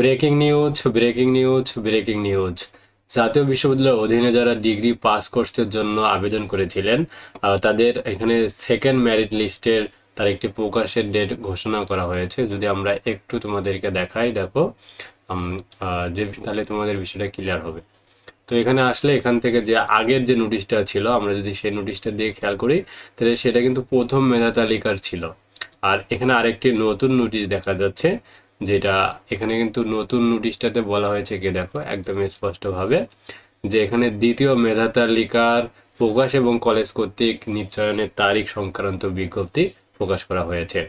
Breaking news breaking news breaking news জাতীয় বিশ্ববিদ্যালয়ের অধীনে যারা ডিগ্রি পাস কোর্সের জন্য আবেদন করেছিলেন তাদের এখানে সেকেন্ড ম্যারিট লিস্টের তার একটি প্রকাশের ডেট ঘোষণা করা হয়েছে। যদি আমরা একটু তোমাদেরকে দেখাই, দেখো যে তাহলে তোমাদের বিষয়টা ক্লিয়ার হবে। তো এখানে আসলে এখান থেকে যে আগের যে নোটিশটা ছিল, আমরা যদি সেই নোটিশটা দিয়ে খেয়াল করি, তাহলে সেটা কিন্তু প্রথম মেধা তালিকার ছিল। আর এখানে আরেকটি নতুন নোটিশ দেখা যাচ্ছে যেটা এখানে কিন্তু নতুন নোটিশটাতে বলা হয়েছে কি দেখো, একদম স্পষ্টভাবে, যে এখানে দ্বিতীয় মেধা তালিকার প্রকাশ এবং কলেজ কর্তৃক নিশ্চয়নের তারিখ সংক্রান্ত বিজ্ঞপ্তি প্রকাশ করা হয়েছে।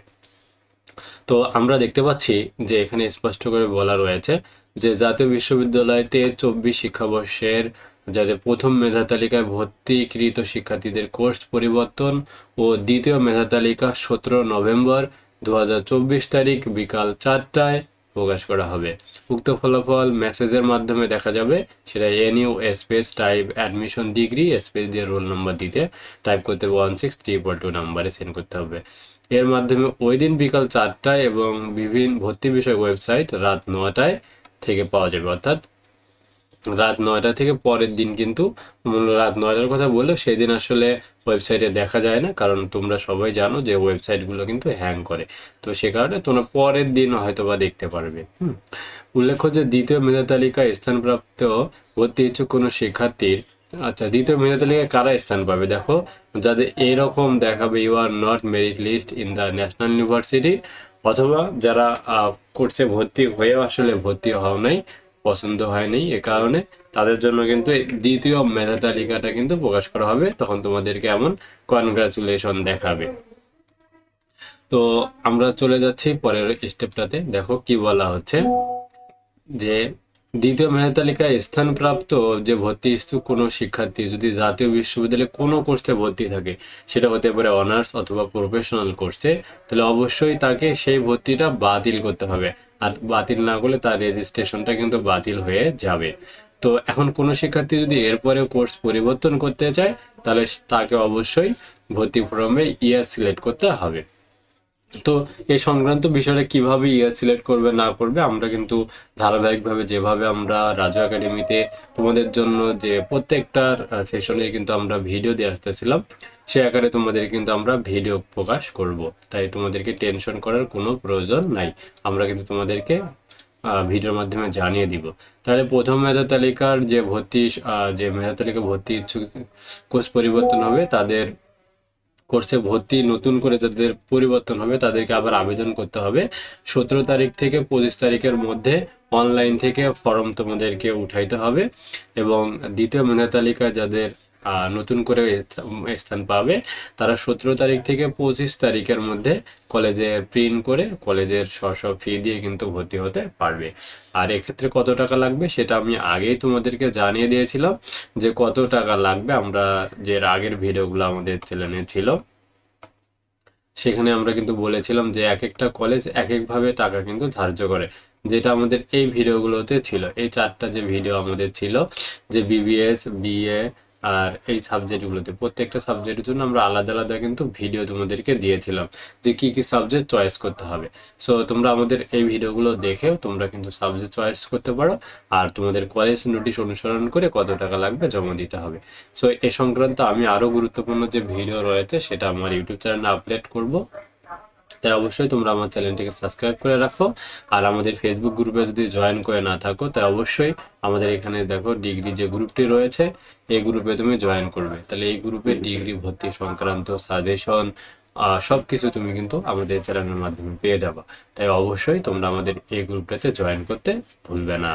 তো আমরা দেখতে পাচ্ছি যে এখানে স্পষ্ট করে বলা রয়েছে যে জাতীয় বিশ্ববিদ্যালয়তে চব্বিশ শিক্ষাবর্ষের যাদের প্রথম মেধা তালিকায় ভর্তিকৃত শিক্ষার্থীদের কোর্স পরিবর্তন ও দ্বিতীয় মেধা তালিকা সতেরো নভেম্বর দু তারিখ বিকাল চারটায় প্রকাশ করা হবে। উক্ত ফলাফল মেসেজের মাধ্যমে দেখা যাবে। সেটা NU space type admission degree space দিয়ে রোল নাম্বার দিতে টাইপ করতে হবে ওয়ান সিক্স ফোর টু নাম্বারে সেন্ড করতে হবে। এর মাধ্যমে ওই দিন বিকাল চারটায় এবং বিভিন্ন ভর্তি বিষয় ওয়েবসাইট রাত নটায় থেকে পাওয়া যাবে। অর্থাৎ রাত নয়টা থেকে পরের দিন কিন্তু রাত নয়টার কথা বললেও সেই দিন আসলে ওয়েবসাইটে দেখা যায় না, কারণ তোমরা সবাই জানো যে ওয়েবসাইটগুলো কিন্তু হ্যাং করে। তো সে কারণে তোমরা পরের দিন হয়তো বা দেখতে পারবে। হুম। উল্লেখ্য যে দ্বিতীয় মেধা তালিকায় স্থানপ্রাপ্ত ভর্তি ইচ্ছুক কোনো শিক্ষার্থীর আচ্ছা দ্বিতীয় মেধা তালিকায় কারা স্থান পাবে? দেখো, যাদের এরকম দেখাবে you are not merit list in the National University অথবা যারা কোর্সে ভর্তি হয়েও আসলে ভর্তি হও নাই পছন্দ হয়নি এ কারণে। তাদের জন্য কিন্তু দ্বিতীয় মেধা তালিকাটা কিন্তু প্রকাশ করা হবে। তখন তোমাদেরকে এমন কনগ্রাচুলেশন দেখাবে। তো আমরা চলে যাচ্ছি পরের স্টেপটাতে দেখো কি বলা হচ্ছে। যে দ্বিতীয় মেধা তালিকায় স্থানপ্রাপ্ত যে ভর্তি ইচ্ছুক কোনো শিক্ষার্থী যদি জাতীয় বিশ্ববিদ্যালয়ে কোনো কোর্সে ভর্তি থাকে, সেটা হতে পারে অনার্স অথবা প্রফেশনাল কোর্সে, তাহলে অবশ্যই তাকে সেই ভর্তিটা বাতিল করতে হবে। আর বাতিল না করলে তার রেজিস্ট্রেশনটা কিন্তু বাতিল হয়ে যাবে। তো এখন কোনো শিক্ষার্থী যদি এরপরে কোর্স পরিবর্তন করতে চায়, তাহলে তাকে অবশ্যই ভর্তি ফর্মে ইয়ার সিলেক্ট করতে হবে। তো এই সংক্রান্ত বিষয়টা কীভাবে ইয়ার সিলেক্ট করবে, না করবে, আমরা কিন্তু ধারাবাহিকভাবে যেভাবে আমরা রাজু একাডেমিতে তোমাদের জন্য যে প্রত্যেকটার সেশনের কিন্তু আমরা ভিডিও দিয়ে আসতেছিলাম। সে আকারে তোমাদের কিন্তু আমরা ভিডিও প্রকাশ করব। তাই তোমাদেরকে টেনশন করার কোনো প্রয়োজন নাই। আমরা কিন্তু তোমাদেরকে ভিডিওর মাধ্যমে জানিয়ে দিব। তাহলে প্রথম মেধা তালিকার যে ভর্তি যে মেধা তালিকা ভর্তি ইচ্ছুক কোর্স পরিবর্তন হবে, তাদের কোর্সে ভর্তি নতুন করে যাদের পরিবর্তন হবে, তাদেরকে আবার আবেদন করতে হবে। সতেরো তারিখ থেকে পঁচিশ তারিখের মধ্যে অনলাইন থেকে ফর্ম তোমাদেরকে উঠাইতে হবে। এবং দ্বিতীয় মেধা তালিকায় যাদের নতুন করে স্থান- পাবে। তারা সতেরো তারিখ থেকে পঁচিশ তারিখের মধ্যে কলেজে প্রিন্ট করে কলেজের স্ব ফি দিয়ে কিন্তু ভর্তি হতে পারবে। আর এক্ষেত্রে কত টাকা লাগবে সেটা আমি আগেই তোমাদেরকে জানিয়ে দিয়েছিলাম যে কত টাকা লাগবে। আমরা যে আগের ভিডিওগুলো আমাদের চ্যানেলে ছিল, সেখানে আমরা কিন্তু বলেছিলাম যে এক একটা কলেজ এক একভাবে টাকা কিন্তু ধার্য করে, যেটা আমাদের এই ভিডিওগুলোতে ছিল। এই চারটা যে ভিডিও আমাদের ছিল, যে বিবিএস বিএ আর এই সাবজেক্টগুলোতে প্রত্যেকটা সাবজেক্টের জন্য আমরা আলাদা আলাদা কিন্তু ভিডিও তোমাদেরকে দিয়েছিলাম যে কি কি সাবজেক্ট চয়েস করতে হবে। সো তোমরা আমাদের এই ভিডিওগুলো দেখেও তোমরা কিন্তু সাবজেক্ট চয়েস করতে পারো আর তোমাদের কলেজ নোটিশ অনুসরণ করে কত টাকা লাগবে জমা দিতে হবে। সো এ সংক্রান্ত আমি আরও গুরুত্বপূর্ণ যে ভিডিও রয়েছে সেটা আমার ইউটিউব চ্যানেলে আপলোড করব। তাই অবশ্যই তোমরা আমার চ্যানেলটিকে সাবস্ক্রাইব করে রাখো। আর আমাদের ফেসবুক গ্রুপে যদি জয়েন করে না থাকো, তাই অবশ্যই আমাদের এখানে দেখো ডিগ্রি যে গ্রুপটি রয়েছে, এই গ্রুপে তুমি জয়েন করবে। তাহলে এই গ্রুপে ডিগ্রি ভর্তি, সংক্রান্ত সাজেশন সব কিছু তুমি কিন্তু আমাদের চ্যানেলের মাধ্যমে পেয়ে যাবা। তাই অবশ্যই তোমরা আমাদের এই গ্রুপটাতে জয়েন করতে ভুলবে না।